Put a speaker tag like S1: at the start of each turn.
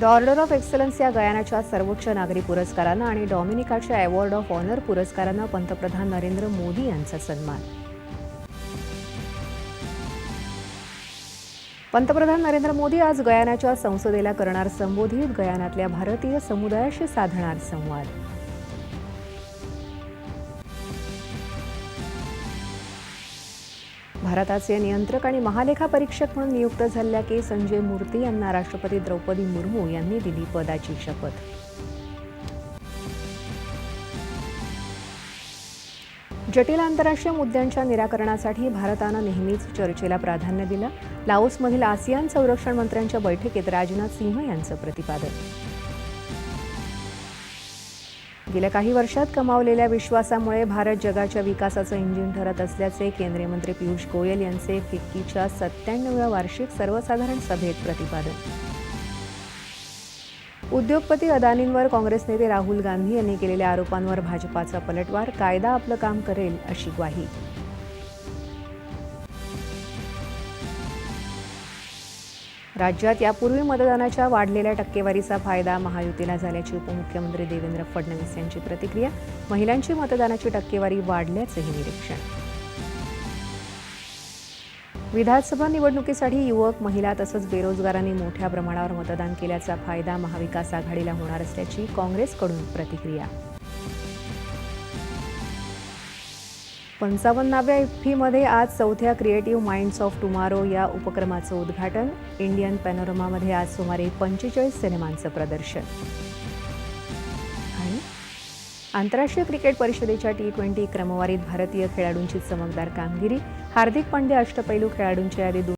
S1: The order of excellence या गयानाच्या सर्वोच्च नागरी पुरस्कारानं आणि डॉमिनिकाच्या अवॉर्ड ऑफ ऑनर पुरस्कारानं पंतप्रधान नरेंद्र मोदी यांचा सन्मान. पंतप्रधान नरेंद्र मोदी आज गयानाच्या संसदेला करणार संबोधित गयानातल्या भारतीय समुदायाशी साधणार संवाद. भारताचे नियंत्रक आणि महालेखा परीक्षक म्हणून नियुक्त झालेल्या के. संजय मूर्ती यांना राष्ट्रपती द्रौपदी मुर्मू यांनी दिली पदाची शपथ. जटिल आंतरराष्ट्रीय मुद्द्यांच्या निराकरणासाठी भारतानं नेहमीच चर्चेला प्राधान्य दिलं. लाओसमधील आसियान संरक्षण मंत्र्यांच्या बैठकीत राजनाथ सिंह यांचं प्रतिपादन. गेल्या काही वर्षात कमावलेल्या विश्वासामुळे भारत जगाच्या विकासाचं इंजिन ठरत असल्याचे केंद्रीय मंत्री पियुष गोयल यांचे फिक्कीच्या सत्त्याण्णव्या वार्षिक सर्वसाधारण सभेत प्रतिपादन. उद्योगपती अदानींवर काँग्रेस नेते राहुल गांधी यांनी केलेल्या आरोपांवर भाजपाचा पलटवार कायदा आपलं काम करेल अशी ग्वाही. राज्यात यापूर्वी मतदानाच्या वाढलेल्या टक्केवारीचा फायदा महायुतीला झाल्याची उपमुख्यमंत्री देवेंद्र फडणवीस यांची प्रतिक्रिया. महिलांची मतदानाची टक्केवारी वाढल्याचंही निरीक्षण. विधानसभा निवडणुकीसाठी युवक महिला तसंच बेरोजगारांनी मोठ्या प्रमाणावर मतदान केल्याचा फायदा महाविकास आघाडीला होणार असल्याची काँग्रेसकडून प्रतिक्रिया. पंचावन्नाव्या इफ्फीमध्ये आज चौथ्या क्रिएटिव्ह माइंड्स ऑफ टुमारो या उपक्रमाचं उद्घाटन. इंडियन पॅनोरमामध्ये आज सुमारे पंचेचाळीस सिनेमांचं प्रदर्शन. आणि आंतरराष्ट्रीय क्रिकेट परिषदेच्या टी ट्वेंटी क्रमवारीत भारतीय खेळाडूंची चमकदार कामगिरी हार्दिक पांड्या अष्टपैलू खेळाडूंच्या यादी